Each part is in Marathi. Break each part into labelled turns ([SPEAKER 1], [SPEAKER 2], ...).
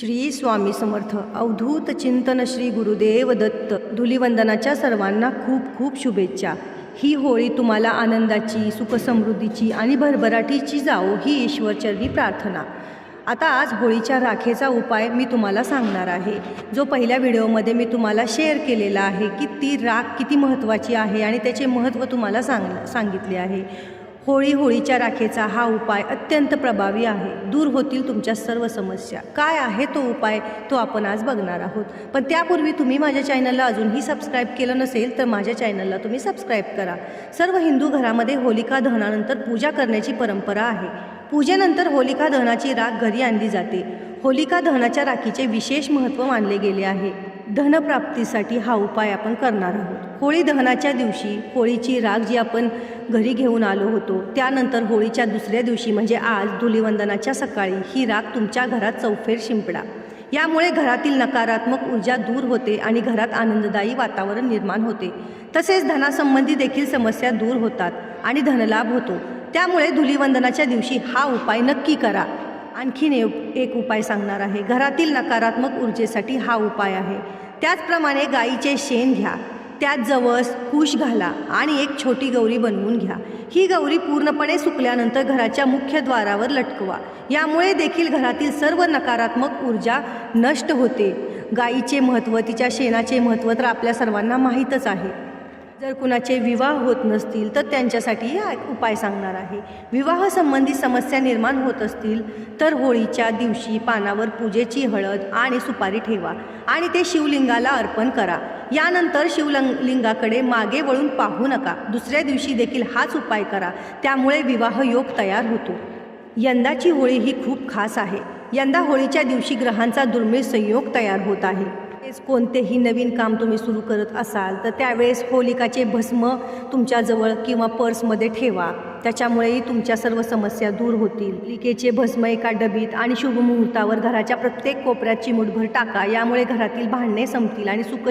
[SPEAKER 1] श्री स्वामी समर्थ. अवधूत चिंतन श्री गुरुदेव दत्त. धुलीवंदनाच्या सर्वांना खूप खूप शुभेच्छा. ही होळी तुम्हाला आनंदाची सुखसमृद्धीची आणि भरभराटीची जाओ ही ईश्वरचरणी प्रार्थना. आता आज होळीच्या राखेचा उपाय मी तुम्हाला सांगणार आहे. जो पहिल्या व्हिडिओमध्ये मी तुम्हाला शेअर केलेला आहे की ती राख किती महत्त्वाची आहे आणि त्याचे महत्त्व तुम्हाला सांग सांगितले आहे. होळी होळीच्या राखेचा हा उपाय अत्यंत प्रभावी आहे. दूर होतील तुमच्या सर्व समस्या. काय आहे तो उपाय? तो आपण आज बघणार आहोत. पण त्यापूर्वी तुम्ही माझ्या चॅनलला अजूनही सबस्क्राईब केलं नसेल तर माझ्या चॅनलला तुम्ही सबस्क्राईब करा. सर्व हिंदू घरामध्ये होलिका दहनानंतर पूजा करण्याची परंपरा आहे. पूजेनंतर होलिका दहनाची राख घरी आणली जाते. होलिका दहनाच्या राखीचे विशेष महत्त्व मानले गेले आहे. धनप्राप्तीसाठी हा उपाय आपण करणार आहोत. होळी दहनाच्या दिवशी होळीची राग जी आपण घरी घेऊन आलो होतो त्यानंतर होळीच्या दुसऱ्या दिवशी म्हणजे आज धुलिवंदनाच्या सकाळी ही राग तुमच्या घरात चौफेर शिंपडा. यामुळे घरातील नकारात्मक ऊर्जा दूर होते आणि घरात आनंददायी वातावरण निर्माण होते. तसेच धनासंबंधी देखील समस्या दूर होतात आणि धनलाभ होतो. त्यामुळे धुलिवंदनाच्या दिवशी हा उपाय नक्की करा. आणखीन एक एक उपाय सांगणार आहे. घरातील नकारात्मक ऊर्जेसाठी हा उपाय आहे. त्याचप्रमाणे गाईचे शेण घ्या. त्यात जवस कुश घाला आणि एक छोटी गौरी बनवून घ्या. ही गौरी पूर्णपणे सुकल्यानंतर घराच्या मुख्य द्वारावर लटकवा. यामुळे देखील घरातील सर्व नकारात्मक ऊर्जा नष्ट होते. गाईचे महत्त्व तिच्या शेणाचे महत्त्व तर आपल्या सर्वांना माहीतच आहे. जर कुणाचे विवाह होत नसतील तर त्यांच्यासाठी हा उपाय सांगणार आहे. विवाह संबंधी समस्या निर्माण होत असतील तर होळीच्या दिवशी पानावर पूजेची हळद आणि सुपारी ठेवा आणि ते शिवलिंगाला अर्पण करा. यानंतर शिवलंग लिंगाकडे मागे वळून पाहू नका. दुसऱ्या दिवशी देखील हाच उपाय करा. त्यामुळे विवाह योग तयार होतो. यंदाची होळी ही खूप खास आहे. यंदा होळीच्या दिवशी ग्रहांचा दुर्मिळ संयोग तयार होत आहे. तेच कोणतेही नवीन काम तुम्ही सुरू करत असाल तर त्यावेळेस होलिकाचे भस्म तुमच्याजवळ किंवा पर्समध्ये ठेवा. त्याच्यामुळेही तुमच्या सर्व समस्या दूर होतील. होलिकेचे भस्म एका डबीत आणि शुभ मुहूर्तावर घराच्या प्रत्येक कोपऱ्यात चिमुटभर टाका. यामुळे घरातील भांडणे संपतील आणि सुख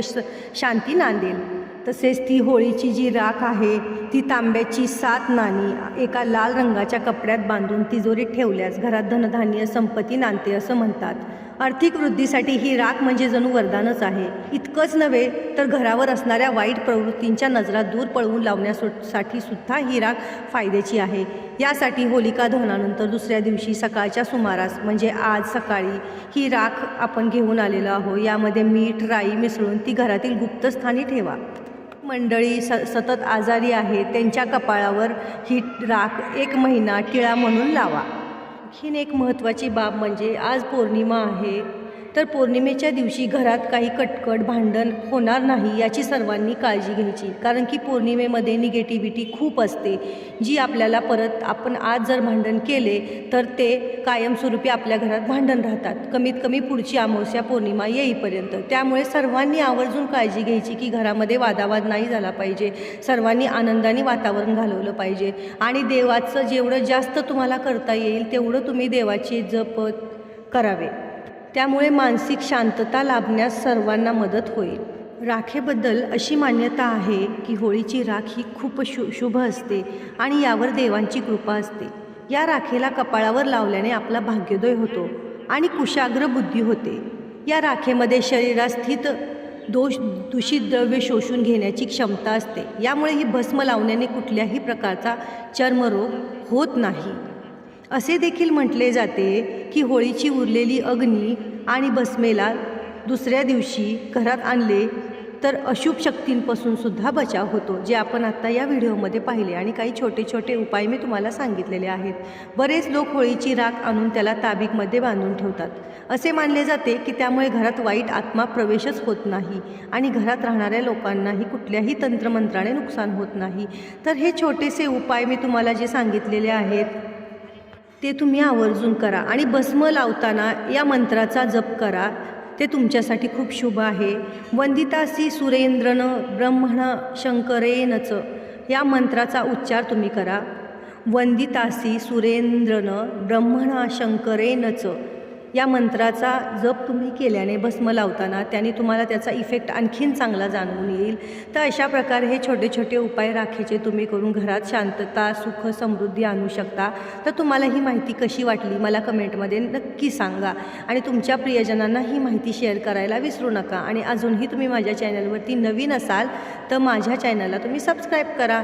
[SPEAKER 1] शांती नांदेल. तसेच ती होळीची जी राख आहे ती तांब्याची सात नाणी एका लाल रंगाच्या कपड्यात बांधून तिजोरीत ठेवल्यास घरात धनधान्य संपत्ती नांदते असं म्हणतात. आर्थिक वृद्धीसाठी ही राख म्हणजे जणू वरदानच आहे. इतकंच नव्हे तर घरावर असणाऱ्या वाईट प्रवृत्तींच्या नजरा दूर पळवून लावण्यासाठी सुद्धा ही राख फायद्याची आहे. यासाठी होलिका दहनानंतर दुसऱ्या दिवशी सकाळच्या सुमारास म्हणजे आज सकाळी ही राख आपण घेऊन आलेलो आहोत. यामध्ये मीठ राई मिसळून ती घरातील गुप्तस्थानी ठेवा. मंडळी स सतत आजारी आहे त्यांच्या कपाळावर ही राख एक महिना टिळा म्हणून लावा. आणखीन एक महत्त्वाची बाब म्हणजे आज पौर्णिमा आहे. तर पौर्णिमेच्या दिवशी घरात काही कटकट भांडण होणार नाही याची सर्वांनी काळजी घ्यायची. कारण की पौर्णिमेमध्ये निगेटिव्हिटी खूप असते. जी आपल्याला परत आपण आज जर भांडण केले तर ते कायमस्वरूपी आपल्या घरात भांडण राहतात. कमीत कमी पुढची अमावस्या पौर्णिमा येईपर्यंत. त्यामुळे सर्वांनी आवर्जून काळजी घ्यायची की घरामध्ये वादावाद नाही झाला पाहिजे. सर्वांनी आनंदाने वातावरण घालवलं पाहिजे. आणि देवाचं जेवढं जास्त तुम्हाला करता येईल तेवढं तुम्ही देवाचे जप करावे. त्यामुळे मानसिक शांतता लाभण्यास सर्वांना मदत होईल. राखेबद्दल अशी मान्यता आहे की होळीची राख ही खूप शु शुभ असते आणि यावर देवांची कृपा असते. या राखेला कपाळावर लावल्याने आपला भाग्योदय होतो आणि कुशाग्र बुद्धी होते. या राखेमध्ये शरीरात स्थित दोष दूषित द्रव्य शोषून घेण्याची क्षमता असते. यामुळे ही भस्म लावण्याने कुठल्याही प्रकारचा चर्मरोग होत नाही. असे देखील म्हटले जाते की होळीची उरलेली अग्नी आणि भस्मेला दुसऱ्या दिवशी घरात आणले तर अशुभ शक्तींपासून सुद्धा बचाव होतो जे आपण आत्ता या व्हिडिओमध्ये पाहिले. आणि काही छोटे छोटे उपाय मी तुम्हाला सांगितलेले आहेत. बरेच लोक होळीची राख आणून त्याला ताबीकमध्ये बांधून ठेवतात. असे मानले जाते की त्यामुळे घरात वाईट आत्मा प्रवेशच होत नाही आणि घरात राहणाऱ्या लोकांनाही कुठल्याही तंत्रमंत्राने नुकसान होत नाही. तर हे छोटेसे उपाय मी तुम्हाला जे सांगितलेले आहेत ते तुम्ही आवर्जून करा आणि भस्म लावताना या मंत्राचा जप करा. ते तुमच्यासाठी खूप शुभ आहे. वंदितासी सुरेंद्रन ब्रह्मण शंकरेनच. या मंत्राचा उच्चार तुम्ही करा. वंदितासी सुरेंद्रन ब्रह्मणा शंकरेनच. या मंत्राचा जप तुम्ही केल्याने भस्म लावताना त्याने तुम्हाला त्याचा इफेक्ट आणखीन चांगला जाणवून येईल. तर अशा प्रकारे हे छोटे छोटे उपाय राखेचे तुम्ही करून घरात शांतता सुख समृद्धी आणू शकता. तर तुम्हाला ही माहिती कशी वाटली मला कमेंटमध्ये नक्की सांगा. आणि तुमच्या प्रियजनांना ही माहिती शेअर करायला विसरू नका. आणि अजूनही तुम्ही माझ्या चॅनलवरती नवीन असाल तर माझ्या चॅनलला तुम्ही सबस्क्राईब करा.